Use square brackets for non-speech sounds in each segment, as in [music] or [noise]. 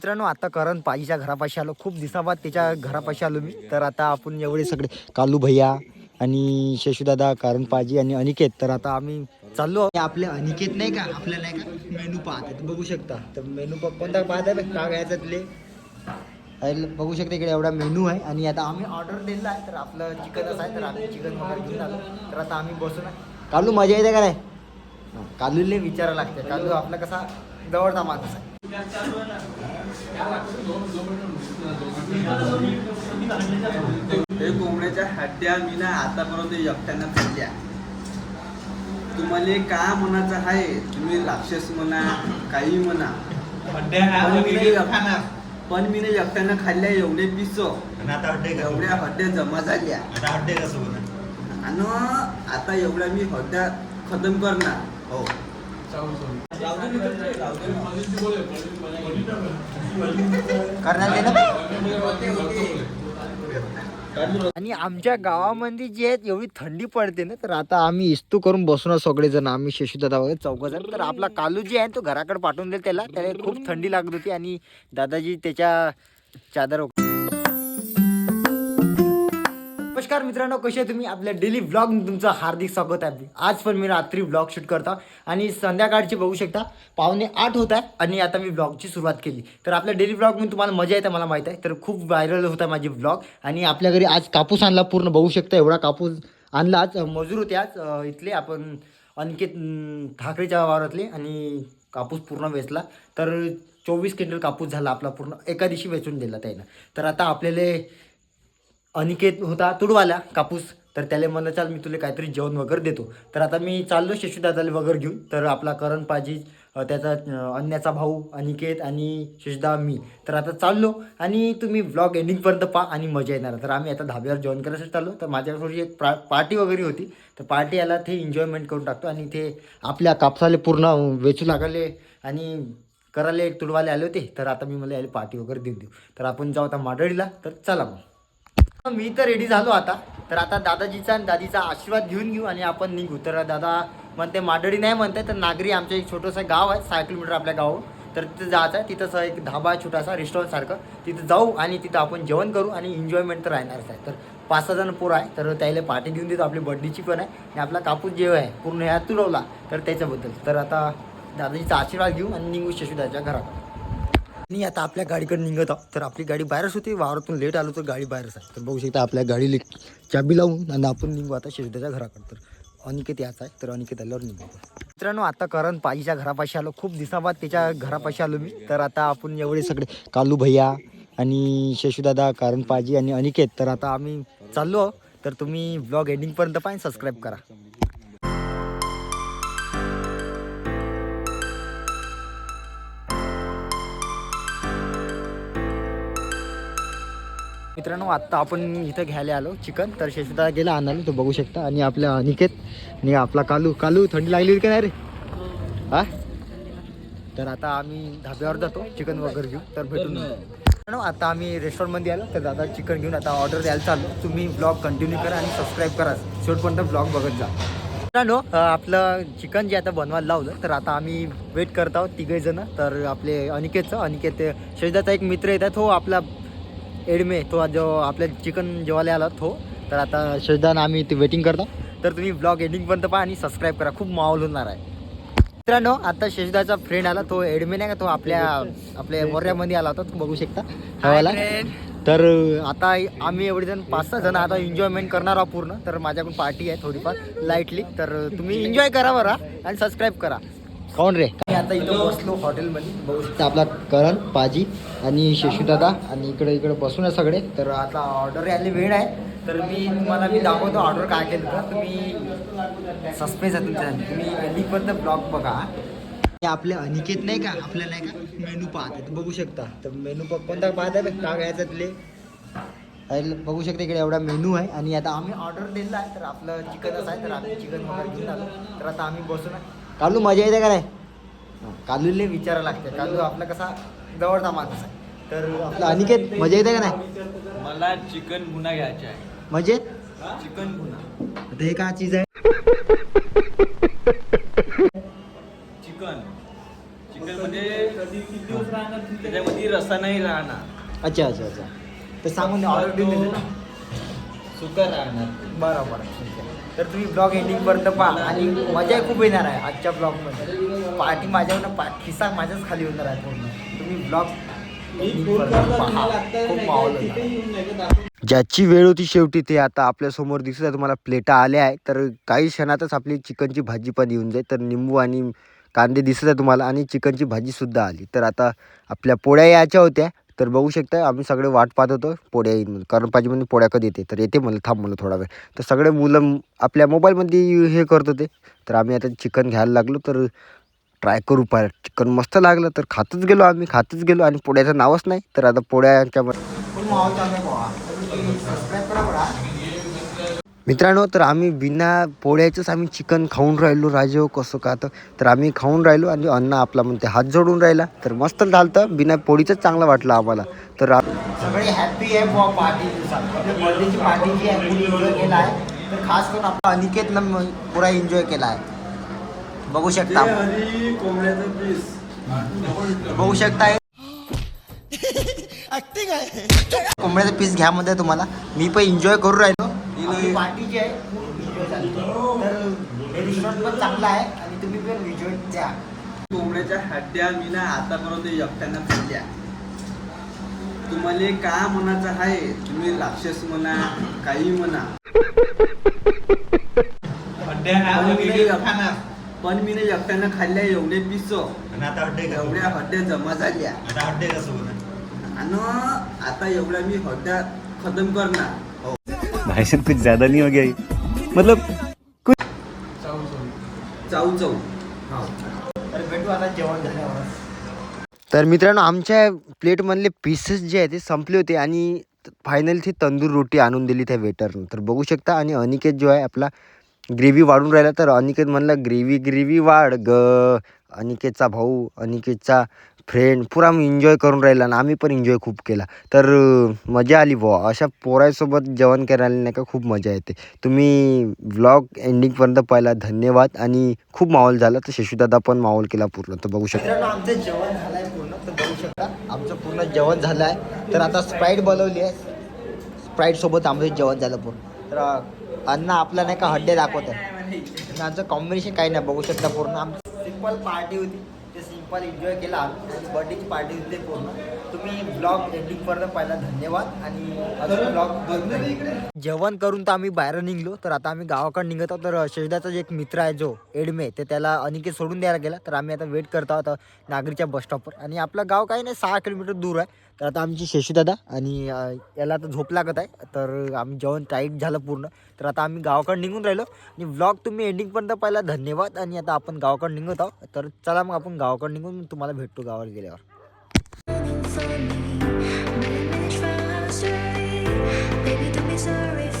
मित्रांनो आता करण पाजीच्या घरापाशी आलो. खूप दिवसाबाद त्याच्या घरापाशी आलो मी. तर आता आपण एवढे सगळे कालू भैया आणि शशुदादा कारण पाजी आणि अनिकेत. तर आता आम्ही चाललो. आहोत. आपले अनिकेत नाही का? आपल्या नाही का? मेनू पाहतात बघू शकता. तर मेनू प- कोणता पाहत का घ्यायचा बघू शकता इकडे एवढा मेनू आहे. आणि आता आम्ही ऑर्डर दिलेला आहे. तर आपलं चिकनच आहे तर आम्ही चिकन वगैरे घेऊन आलो. तर आता आम्ही बसून कालू मजा येते का नाही? कालूला कालूले विचारा लागते. कालू आपला कसा जवळचा माणूस आहे. हे कोंबड्याच्या हड्ड्या मी ना आतापर्यंत एकट्यानं खाल्ल्या. तुम्हाला का म्हणायचं आहे? तुम्ही राक्षस म्हणा काही म्हणा. पण मी नाही एकट्यानं खाल्ल्या एवढे पिस. एवढ्या हड्ड्या जमा झाल्या. आणि आता एवढ्या मी हड्ड्या खतम करणार. हो. आणि आमच्या गावामध्ये जी आहेत एवढी थंडी पडते ना तर आता आम्ही इस्तू करून बसून सगळेजण. आम्ही शशीदादा वगैरे चौघ जण. तर आपला कालू जी आहे तो घराकडे पाठवून देईल त्याला. त्याला खूप थंडी लागत होती आणि दादाजी त्याच्या चादर नमस्कार मित्रांनो कसे आहे तुम्ही? आपल्या डेली ब्लॉग तुमचं हार्दिक स्वागत आहे. आज पण मी रात्री ब्लॉग शूट करता आणि संध्याकाळची बघू शकता पावणे आठ होत आहे आणि आता मी ब्लॉगची सुरुवात केली. तर आपल्या डेली ब्लॉग मी तुम्हाला मजा येते मला माहीत आहे. तर खूप व्हायरल होता माझी ब्लॉग आणि आपल्या घरी आज कापूस आणला पूर्ण बघू शकता एवढा कापूस आणला. आज मजूर होते आज इथले आपण अनिकेत ठाकरेच्या वावरातले आणि कापूस पूर्ण वेचला. तर चोवीस क्विंटल कापूस झाला आपला पूर्ण एका दिवशी वेचून दिला त्यानं. तर आता आपल्याला अनिकेत होता तुडवाला कापूस. तर त्याला म्हणलं चाल मी तुला काहीतरी जेवण वगैरे देतो. तर आता मी चाललो शशुदादाला वगैरे घेऊन. तर आपला करण पाजी त्याचा अन्याचा भाऊ अनिकेत आणि शशुदा मी. तर आता चाललो आणि तुम्ही ब्लॉग एंडिंगपर्यंत पहा आणि मजा येणार. तर आम्ही आता धाब्यावर जॉईन करायसाठी चाललो. तर माझ्याकडे एक प्रा पार्टी वगैरे होती. तर पार्टी याला ते एन्जॉयमेंट करून टाकतो आणि ते आपल्या कापसाले पूर्ण वेचू लागले आणि करायला तुडवाले आले होते. तर आता मी मला याला पार्टी वगैरे देऊन देऊ. तर आपण जाऊ आता माडळीला. तर चला मग. मी तर रेडी झालो आता. तर आता दादाजीचा आणि दादीचा आशीर्वाद घेऊन घेऊ आणि आपण निघू. तर दादा म्हणते माडळी नाही म्हणते तर नागरी आमचं एक छोटंसं गाव आहे सहा किलोमीटर आपल्या गाव तर तिथं जायचं आहे. तिथं एक धाबा आहे छोटासा रेस्टॉरंट सारखं. तिथं जाऊ आणि तिथं आपण जेवण करू आणि एन्जॉयमेंट तर राहणारच आहे. तर पाच सहा जण पोरं आहे तर त्याला पार्टी देऊन देतो. आपली बर्थडेची पण आहे आणि आपला कापूस जेव आहे. पूर्ण ह्या तुरवला तर त्याच्याबद्दल. तर आता दादाजीचा आशीर्वाद घेऊ आणि निघू शशुदाच्या घरात आणि आता आपल्या गाडीकडे निघत आहोत. तर आपली गाडी बाहेरच होती वावरातून लेट आलो तर गाडी बाहेरच आहे. तर बघू शकता आपल्या गाडीला चाबी लावून आणि आपण निघू आता शेजदाच्या घराकडे. तर अनिकेत याचा आहे तर अनिकेत आल्यावर निघू मित्रांनो आता करण पाजीच्या घरापाशी आलो. खूप दिवसाबाद त्याच्या घरापाशी आलो मी. तर आता आपण एवढे सगळे कालू भैया आणि शशुदादा कारण पाजी आणि अनिकेत. तर आता आम्ही चाललो. तर तुम्ही ब्लॉग एंडिंगपर्यंत पाहिजे सबस्क्राईब करा. मित्रांनो आत्ता आपण इथं घ्यायला आलो चिकन. तर शेषदा गेला आणायला तो बघू शकता. आणि आपल्या अनिकेत आणि आपला कालू. कालू थंडी लागली का नाही रे? हा? तर आता आम्ही धाब्यावर जातो चिकन वगैरे घेऊ तर भेटून आता आम्ही रेस्टॉरंटमध्ये आलो. तर दादा चिकन घेऊन आता ऑर्डर द्यायला चाललो तुम्ही ब्लॉग कंटिन्यू करा आणि सबस्क्राईब करा. शेवटपर्यंत ब्लॉग बघत जा. मित्रांनो आपलं चिकन जे आता बनवायला लावलं तर आता आम्ही वेट करत आहोत तिघे जण तर आपले अनिकेतचं अनिकेत शेजदाचा एक मित्र येतात. तो आपला एडमे तो जो आपल्या चिकन जेवायला आला तो. तर आता शहदान आम्ही ते वेटिंग करतो. तर तुम्ही ब्लॉग एंडिंगपर्यंत पहा आणि सबस्क्राईब करा. खूप माहोल होणार आहे. मित्रांनो आता शशदाचा फ्रेंड आला. तो एडमे नाही का तो आपल्या आपल्या मोर्यामध्ये आला होता. तो बघू शकता. ठेवायला तर आता आम्ही एवढे जण पाच सहा जण आता एन्जॉयमेंट करणार आहोत पूर्ण. तर माझ्याकडून पार्टी आहे थोडीफार लाईटली तर तुम्ही एन्जॉय करा बरं. आणि सबस्क्राईब करा. कोण रे? मी आता इथं बसलो हॉटेलमध्ये. बघू शकता. आपला करण पाजी आणि शेशूदादा आणि इकडे इकडे बसून आहे सगळे. तर आता ऑर्डर यायला वेळ आहे. तर मी तुम्हाला मी दाखवतो ऑर्डर काय केलं तर तुम्ही सस्पेन्स आहे तुमच्यासाठी तुम्ही एंडिंगपर्यंत ब्लॉग बघा. हे आपले अनिकेत नाही का? आपल्या नाही का? मेनू पाहत आहे बघू शकता. तर मेनू कोणता पाहत आहे? का घ्यायचा अरे बघू शकता इकडे एवढा मेनू आहे. आणि आता आम्ही ऑर्डर दिला आहे. तर आपलं चिकनच आहे. तर आम्ही चिकन वगैरे घेऊन आलो. तर आता आम्ही बसून. कालू मजा येते का नाही? कालूले विचारा लागते. कालू आपला कसा जवळचा माणूस आहे. तर आपला अनिकेत मजा येते का नाही? मला चिकन गुन्हा घ्यायचा आहे. मजेत? चिकन गुन्हा. आता हे काय चीज आहे? चिकन. चिकनमध्ये त्याच्यामध्ये रसा नाही राहणार. अच्छा अच्छा अच्छा. तर सांगून ऑर्डर देऊन देते. ना सुका राहणार. बरं बरं ठीक आहे तर तुम्ही ब्लॉग एंडिंगपर्यंत पहा आणि मजा खूप येणार आहे आजच्या ब्लॉगमध्ये. पार्टी माझ्यावर पा खिसा माझ्याच खाली होणार आहे पूर्ण. तुम्ही ब्लॉग. ज्याची वेळ होती शेवटी ते आता आपल्यासमोर दिसत आहे. तुम्हाला प्लेटा आल्या आहे. तर काही क्षणातच आपली चिकनची भाजी पण येऊन जाईल. तर निंबू आणि कांदे दिसत आहे तुम्हाला आणि चिकनची भाजी सुद्धा आली. तर आता आपल्या पोळ्या यायच्या होत्या. तर बघू शकता आम्ही सगळे वाट पाहत होतो पोळ्या येईल म्हणून. कारण पाहिजे म्हणजे पोळ्या कधी येते? तर येते मला थांब म्हणलं थोडा वेळ. तर सगळे मुलं आपल्या मोबाईलमध्ये हे करत होते. तर आम्ही आता चिकन घ्यायला लागलो तर ट्राय करू पाय चिकन मस्त लागलं तर खातच गेलो आम्ही खातच गेलो आणि पोळ्याचं नावच नाही. तर आता पोळ्याच्या मित्रांनो तर आम्ही बिना पोळ्याचंच आम्ही चिकन खाऊन राहिलो राजे कसं का तर. तर आम्ही खाऊन राहिलो आणि अन्न आपला म्हणते हात जोडून राहिला. तर मस्त झालं बिना पोळीचंच चांगलं वाटलं आम्हाला. तर सगळे हॅपी आहे बुवा पार्टी बर्थडेची पार्टी जी आहे फुल एन्जॉय केला आहे. तर खास करून आपला अनिकेतनं पुरा एन्जॉय केला आहे. बघू शकता. बघू शकता. [laughs] कोंबड्याचा पीस घ्या मध्ये तुम्हाला. मी पण एन्जॉय करू राहिलो. आपली पार्टी जी आहे खूप enjoy झाली. तर हे रेस्टॉरंट पण चांगलं आहे आणि तुम्ही पण एन्जॉय द्या कोंबड्याच्या हड्ड्या मी ना आतापर्यंत एकट्यानं खाल्ल्या. तुम्हाला का म्हणायचं आहे तुम्ही राक्षस म्हणा काही म्हणा. पण मी नाही एक- पण मी नाही एकट्यानं खाल्ल्या एवढे पिस. एवढ्या हड्ड्या जमा झाल्या. आणि आता एवढ्या मी हड्ड्या खतम करणार. भाई साहब कुछ ज्यादा नहीं हो गया मतलब चाऊ चाऊ तर तर मित्रांनो आमच्या प्लेटमधले पीसेस जे आहे ते संपले होते आणि फायनली ती तंदूर रोटी आणून दिली त्या वेटरनं तर बघू शकता आणि अनिकेत जो आहे आपला ग्रेव्ही वाढून राहिला. तर अनिकेत म्हणला ग्रेव्ही ग्रेव्ही वाढ ग. अनिकेतचा भाऊ अनिकेतचा फ्रेंड पुरा एन्जॉय करून राहिला आणि आम्ही पण एन्जॉय खूप केला. तर मजा आली बुवा. अशा पोरासोबत जेवण करायला नाही का खूप मजा येते. तुम्ही व्लॉग एंडिंगपर्यंत पाहिला. धन्यवाद. आणि खूप माहोल झाला. तर शशुदादा पण माहोल केला पूर्ण. तर बघू शकता. आमचं जेवण झालं आहे पूर्ण. तर बघू शकता. आमचं पूर्ण जेवण झालं आहे तर आता स्प्राईट बनवली आहे. स्प्राईटसोबत आमचं जेवण झालं पूर्ण. तर अन्न आपला नाही का हड्डे दाखवत आहे आमचं कॉम्बिनेशन काही नाही. बघू शकता पूर्ण. आमची सिंपल पार्टी होती. सिंपल एन्जॉय केला बर्थडेची पार्टी होती पूर्ण. तुम्ही ब्लॉग एंडिंगपर्यंत पाहिला. धन्यवाद. आणि ब्लॉग जेवण करून तर आम्ही बाहेर निघलो. तर आता आम्ही गावाकडे निघत आहोत. तर शेजारचा जे एक मित्र आहे जो एडमे ते त्याला अनिकेत सोडून द्यायला गेला. तर आम्ही आता वेट करत आहोत नागरीच्या बस स्टॉपवर आणि आपलं गाव काही नाही सहा किलोमीटर दूर आहे. तर आता आमची शेशूदादा आणि याला आता झोप लागत आहे. तर आम्ही जेवण टाईट झालं पूर्ण. तर आता आम्ही गावाकडे निघून राहिलो. आणि व्लॉग तुम्ही एंडिंगपर्यंत पाहिला. धन्यवाद. आणि आता आपण गावाकडे निघत आहोत. तर चला मग आपण गावाकडे निघून तुम्हाला भेटतो गावावर गेल्यावर. Baby, don't be sorry.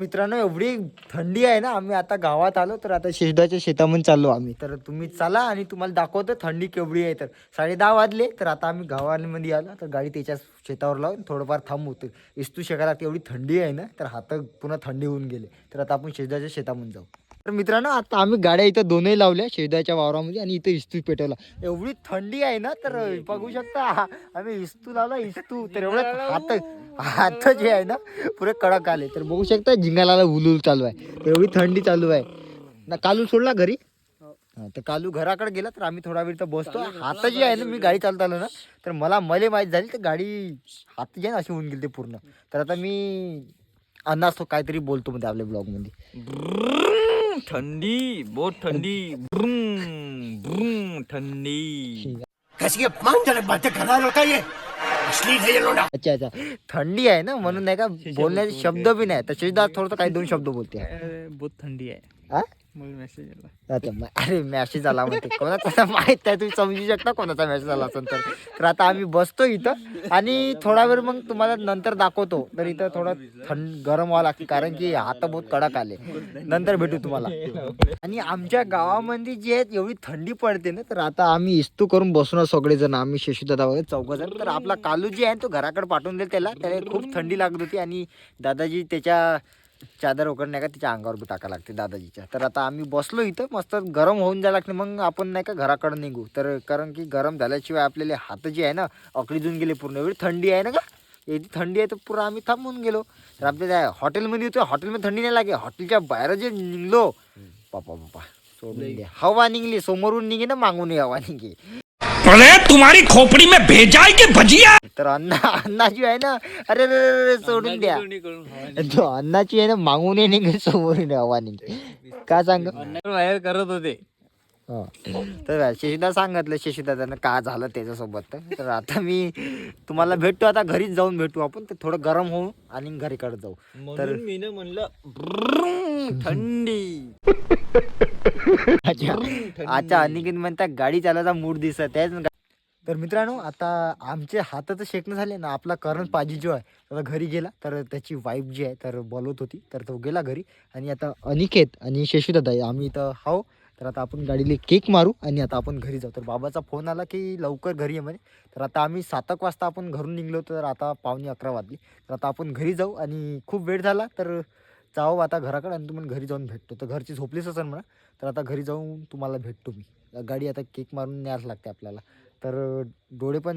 मित्रांनो एवढी थंडी आहे ना आम्ही आता गावात आलो तर आता शेजदाच्या शेतामध्ये चाललो आम्ही. तर तुम्ही चला आणि तुम्हाला दाखवतो थंडी केवढी आहे तर. साडे दहा वाजले तर आता आम्ही गावामध्ये आलो तर गाडी त्याच्या शेतावर लावून थोडंफार थांबू. तर इस्तू शेकाला एवढी थंडी आहे ना तर हात पुन्हा थंडी होऊन गेले. तर आता आपण शेजाच्या शेतामध्ये जाऊ. तर मित्रांनो आता आम्ही गाड्या इथं दोनही लावल्या शेजाच्या वावरामध्ये आणि इथं इस्तू पेटवला. एवढी थंडी आहे ना तर बघू शकता आम्ही इस्तू लावला इस्तू. [laughs] तर एवढं हात हात जे आहे ना पुरे कडक आले. तर बघू शकता जिंगाला उलूल चालू आहे. एवढी थंडी चालू आहे. ना कालू सोडला घरी? हा, तर कालू घराकडे गेला तर आम्ही थोडा वेळ तर बसतो. हात जी आहे ना मी गाडी चालता आलो ना तर मला मले माहीत झाली तर गाडी हात जे आहे ना अशी होऊन गेली ते पूर्ण. तर आता मी अन्नाच तो काहीतरी बोलतो मध्ये आपल्या ब्लॉगमध्ये. ठंडी बहुत ठंडी ब्रूम ब्रूम ठंडी. अच्छा अच्छा. थंडी आहे ना म्हणून नाही का बोलण्याचे शब्द बी नाही. शेजदा थोडं काही दोन शब्द बोलते. बहुत थंडी आहे. हा? मेसेज आला. अच्छा म- अरे मॅसेज आला म्हणते. कोणाचा [laughs] माहीत आहे तुम्ही समजू शकता कोणाचा मॅसेज आला असेल तर. तर आता आम्ही बसतो इथं आणि थोडा वेळ मग तुम्हाला नंतर दाखवतो. तर इथं थोडं थंड गरम व्हावं लागते कारण की हात बहुत कडक आले. नंतर भेटू तुम्हाला. आणि आमच्या गावामध्ये जे आहेत एवढी थंडी पडते ना तर आता आम्ही इस्तू करून बसून सगळेजण. आम्ही शशुदादा वगैरे चौघ जण तर आपला कालू जे आहे तो घराकडे पाठवून देईल त्याला. त्याला खूप थंडी लागत होती आणि दादाजी त्याच्या चादर वगैरे नाही का तिच्या अंगावर बी टाका लागते दादाजीच्या. तर आता आम्ही बसलो इथं मस्त गरम होऊन जायला लागते. मग आपण नाही का घराकडे निघू. तर कारण की गरम झाल्याशिवाय आपल्याला हात जे आहे ना अकडीजून गेले पूर्ण. एवढी थंडी आहे ना का एवढी थंडी आहे तर पुरं आम्ही थांबून गेलो. तर आपल्या त्या हॉटेलमध्ये होतो. हॉटेलमध्ये थंडी नाही लागे हॉटेलच्या बाहेर जे निघलो बापा बापा सोडून हवा निघली. समोरून निघे ना मागून हवा निघे. अरे तुम्हारी खोपड़ी में भेजा है कि भजिया? तर अण्णा अण्णाची आहे ना अरे अरे, अरे, अरे, सोडून द्या। तो अन्नाची आहे ना मागून ये निघे समोरून हवा निघे काय सांग? बाहेर करत होते. तर शशिदा सांगितलं शशिदादानं का झालं त्याच्यासोबत? तर. तर आता मी तुम्हाला भेटतो आता घरीच जाऊन भेटू आपण तर थोडं गरम होऊ आणि घरीकडे जाऊ. तर मी म्हणलं ब्रुम, थंडी. अच्छा अच्छा अनिकेत म्हणता गाडी चालवायचा मूड दिसत आहे. तर मित्रांनो आता आमचे हात तर शेकणं झाले ना आपला करण पाजी जो आहे आता घरी गेला तर त्याची वाईफ जी आहे तर बोलवत होती तर तो गेला घरी. आणि आता अनिकेत आणि शशीदादा आम्ही इथं हाव तर आता आपण गाडीला केक मारू आणि आता आपण घरी जाऊ. तर बाबाचा फोन आला की लवकर घरी ये म्हणे. तर आता आम्ही सात एक वाजता आपण घरून निघलो तर आता पावणे अकरा वाजली. तर आता आपण घरी जाऊ आणि खूप वेळ झाला तर जाऊ आता घराकडे आणि तुम्हाला घरी जाऊन भेटतो. तर घरची झोपलीच असेल म्हणा तर आता घरी जाऊन तुम्हाला भेटतो मी. गाडी आता केक मारून न्यायला लागते आपल्याला. तर डोळे पण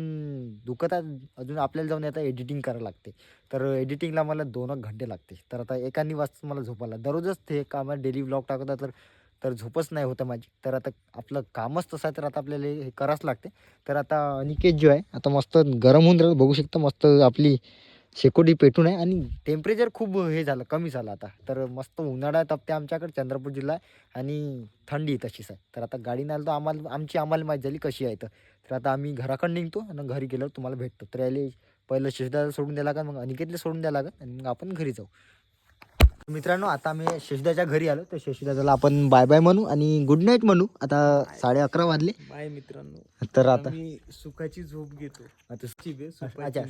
दुखत अजून आपल्याला जाऊन आता एडिटिंग करायला लागते. तर एडिटिंगला मला दोन एक घंटे लागते. तर आता एकानी वाजता मला झोपायला. दररोजच ते कामात डेली ब्लॉग टाकतात तर तर झोपच नाही होतं माझी. तर आता आपलं कामच तसं आहे तर आता आपल्याला हे करावंच लागते. तर आता अनिकेत जो आहे आता मस्त गरम होऊन राहिलं. बघू शकता मस्त आपली शेकोटी पेटून आहे आणि टेम्परेचर खूप हे झालं कमी झालं आता. तर मस्त उन्हाळा तपते आमच्याकडे चंद्रपूर जिल्हा आहे आणि थंडी तशीच आहे. तर आता गाडी नाही तर आम्हाला आमची आम्हाला माहीत झाली कशी आहे तर आता आम्ही घराकडे निघतो आणि घरी गेल्यावर तुम्हाला भेटतो. तर याले पहिलं शिष्टाला सोडून द्यायला लागेल मग अनिकेतला सोडून द्यायला लागेल आणि मग आपण घरी जाऊ. मित्रांनो आता आम्ही शशिदाच्या घरी आलो. तर शशिदाला आपण बाय बाय म्हणू आणि गुड नाईट म्हणू. आता साडे अकरा वाजले. बाय मित्रांनो. तर आता मी सुखाची झोप घेतो. आता सुखाची अच्छा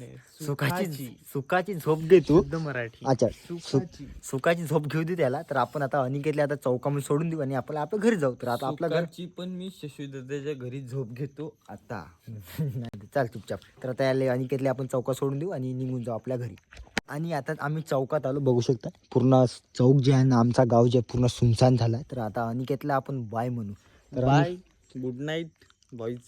सुखाची सुखाची झोप दे तू शुद्ध मराठी. अच्छा सुखाची. सुखाची झोप घेऊ दे त्याला. तर आपण आता अनिकेतला आता चौकामध्ये सोडून देऊ आणि आपल्याला आपल्या घरी जाऊ. तर आता आपलं घर सुखाची पण मी शशिदाच्या घरी झोप घेतो आता. [laughs] नाही चाल चुपचाप. तर आता अनिकेतले आपण चौकात सोडून देऊ आणि निघून जाऊ आपल्या घरी. आणि आता आम्ही चौकात आलो बघू शकता. पूर्ण चौक जे आहे ना आमचा गाव जे आहे पूर्ण सुनसान झाला तर आता अनिकेतला आपण बाय म्हणू. तर बाय गुड नाईट बॉईज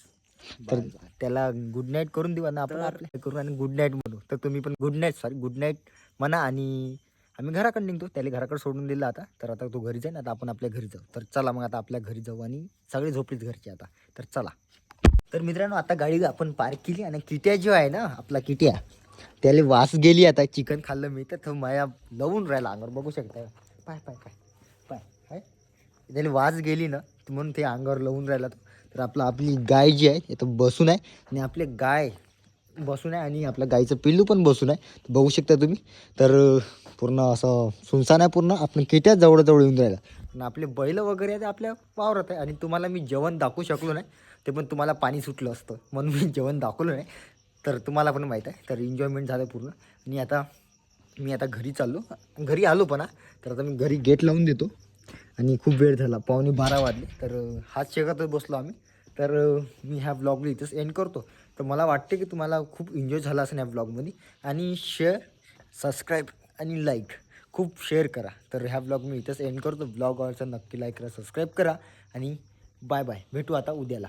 तर त्याला गुड नाईट करून देऊ आणि आपण आपल्या करू आणि गुड नाईट म्हणू. तर तुम्ही पण good night sorry good night म्हणा आणि आम्ही घराकडे निघतो. त्याला घराकडे सोडून दिलं आता. तर आता तो घरी जाईल आता आपण आपल्या घरी जाऊ. तर चला मग आता आपल्या घरी जाऊ आणि सगळे झोपलीच घरचे आता. तर चला. तर मित्रांनो आता गाडी आपण पार्क केली आणि किट्या जो आहे ना आपला किट्या त्याला वास गेली आता. चिकन खाल्लं मी तर माया लवून राहिला. अंगावर बघू शकता. पाय पाय पाय पाय हाय. त्याला वास गेली ना म्हणून ते अंगावर लावून राहिला तर आपलं आपली गाय जी आहे इथं बसून आहे. आणि आपले गाय बसून आहे आणि आपल्या गाईचं पिल्लू पण बसून आहे. बघू शकता तुम्ही. तर पूर्ण असं सुनसान आहे पूर्ण. आपण किट्याच जवळजवळ येऊन राहिला. आणि आपले बैल वगैरे आहे ते आपल्या वावरत आहे. आणि तुम्हाला मी जेवण दाखवू शकलो नाही. ते पण तुम्हाला पाणी सुटलं असतं. म्हणून मी जेवण दाखवलं नाही. तर तुम्हाला पण माहीत आहे. तर एन्जॉयमेंट झालं पूर्ण. आणि आता मी आता घरी चाललो. घरी आलो पण तर आता मी घरी गेट लावून देतो. आणि खूप वेळ झाला. पावणे बारा वाजले. तर हात शेकातच बसलो आम्ही. तर मी ह्या ब्लॉगला इथंच एंड करतो. तर मला वाटते की तुम्हाला खूप एन्जॉय झाला असेल ह्या ब्लॉगमध्ये आणि शेअर सबस्क्राईब आणि लाईक खूप शेअर करा. तर ह्या ब्लॉग मी इथंच एंड करतो. ब्लॉगवरचं नक्की लाईक करा सबस्क्राईब करा. आणि बाय बाय भेटू आता उद्याला.